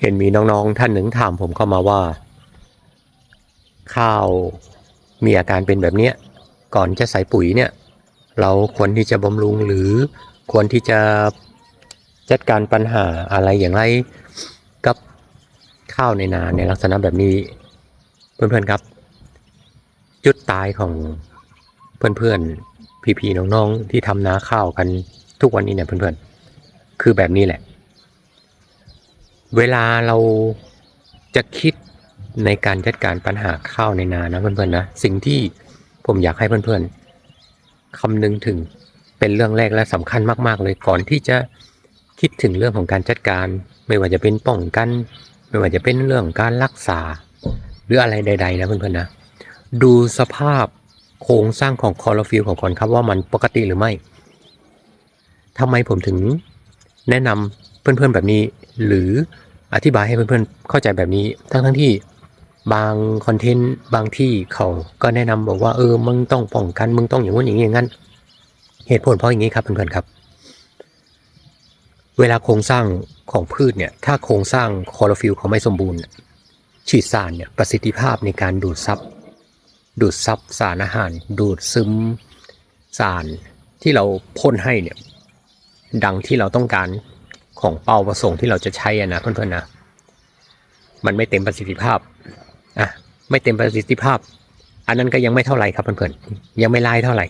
เห็นมีน้องๆท่านหนึ่งถามผมเข้ามาว่า ข้าวมีอาการเป็นแบบเนี้ยก่อนจะใส่ปุ๋ยเนี่ย เราควรที่จะบำรุงหรือควรที่จะจัดการปัญหาอะไรอย่างไรกับข้าวในนาในลักษณะแบบนี้ เพื่อนๆครับ จุดตายของเพื่อนๆพี่ๆน้องๆที่ทำนาข้าวกันทุกวันนี้เนี่ยเพื่อนๆคือแบบนี้แหละ เวลาเราจะคิดในการจัดการปัญหาข้าวในนานะเพื่อนๆนะสิ่งที่ผมอยากให้เพื่อนๆคำนึงถึงเป็นเรื่องแรกและสำคัญมากๆ เลยก่อนที่จะคิดถึงเรื่องของการจัดการ ไม่ว่าจะเป็นป้องกัน ไม่ว่าจะเป็นเรื่องการรักษา หรืออะไรใด ๆ นะเพื่อนๆนะดูสภาพโครงสร้างของคลอโรฟิลของก่อนครับว่ามันปกติหรือไม่ทำไมผมถึงแนะนำเพื่อนๆแบบนี้ หรือ อธิบายให้เพื่อนๆเข้าใจแบบนี้ ทั้งทั้งที่บางคอนเทนต์บางที่เขาก็แนะนำบอกว่าเออมึงต้องป้องกันมึงต้องอย่างนู้นอย่างนี้อย่างนั้น เหตุผลเพราะอย่างนี้ครับเพื่อนๆครับ เวลาโครงสร้างของพืชเนี่ยถ้าโครงสร้างคลอโรฟิลเขาไม่สมบูรณ์ ฉีดสารเนี่ยประสิทธิภาพในการดูดซับดูดซับสารอาหาร ดูดซึมสารที่เราพ่นให้เนี่ยดังที่เราต้องการ ของเป้าประสงค์ที่เราจะใช้นะเพื่อนๆนะ มันไม่เต็มประสิทธิภาพอะไม่เต็มประสิทธิภาพ อันนั้นก็ยังไม่เท่าไหร่ครับเพื่อนๆยังไม่ลายเท่าไหร่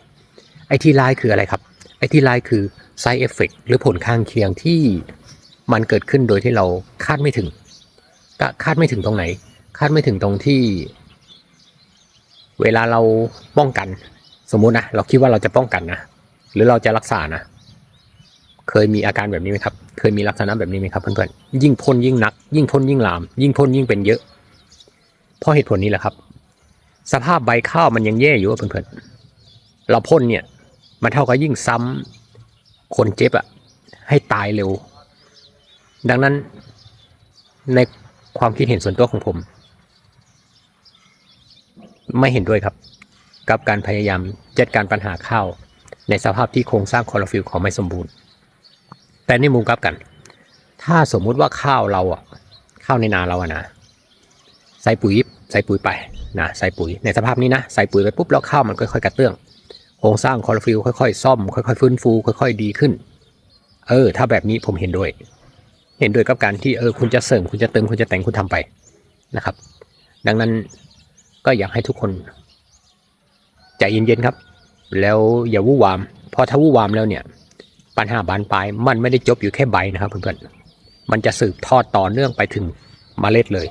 ไอ้ที่ลายคืออะไรครับ ไอ้ที่ลายคือ side effect หรือผลข้างเคียงที่มันเกิดขึ้นโดยที่เราคาดไม่ถึงก็คาดไม่ถึงตรงไหน คาดไม่ถึงตรงที่ เวลาเราป้องกัน สมมุตินะเราคิดว่าเราจะป้องกันนะหรือเราจะรักษานะ เคยมีอาการแบบนี้ไหมครับ เคยมีลักษณะแบบนี้ไหมครับเพื่อนๆ ยิ่งพ่นยิ่งนัก ยิ่งพ่นยิ่งลาม ยิ่งพ่นยิ่งเป็นเยอะ เพราะเหตุผลนี้แหละครับ สภาพใบข้าวมันยังแย่อยู่อะเพื่อนๆ เราพ่นเนี่ย มันเท่ากับยิ่งซ้ำคนเจ็บอะให้ตายเร็ว ดังนั้นในความคิดเห็นส่วนตัวของผม ไม่เห็นด้วยครับ กับการพยายามจัดการปัญหาข้าวในสภาพที่โครงสร้างคลอโรฟิลของไม่สมบูรณ์ แต่ในมุมกลับกัน ถ้าสมมุติว่าข้าวเราอะข้าวในนาเราอะนะใส่ปุ๋ยใส่ปุ๋ยไปนะใส่ปุ๋ยในสภาพนี้นะใส่ปุ๋ยไปปุ๊บแล้วข้าวมันค่อยๆกระเตื้องโครงสร้างคอโรฟิลค่อยๆ ซ่อมค่อยๆฟื้นฟู ค่อย ๆ ดีขึ้น เออ ถ้าแบบนี้ผมเห็นด้วย เห็นด้วยกับการที่เออคุณจะเสริมคุณจะเติมคุณจะแต่งคุณทำไปนะครับ ดังนั้นก็อยากให้ทุกคนใจเย็นๆครับ แล้วอย่าวู่วาม เพราะถ้าวู่วามแล้วเนี่ย ปัญหาบานปลายมันไม่ได้จบอยู่แค่ใบนะครับเพื่อนๆมันจะสืบทอดต่อเนื่องไปถึงเมล็ดเลย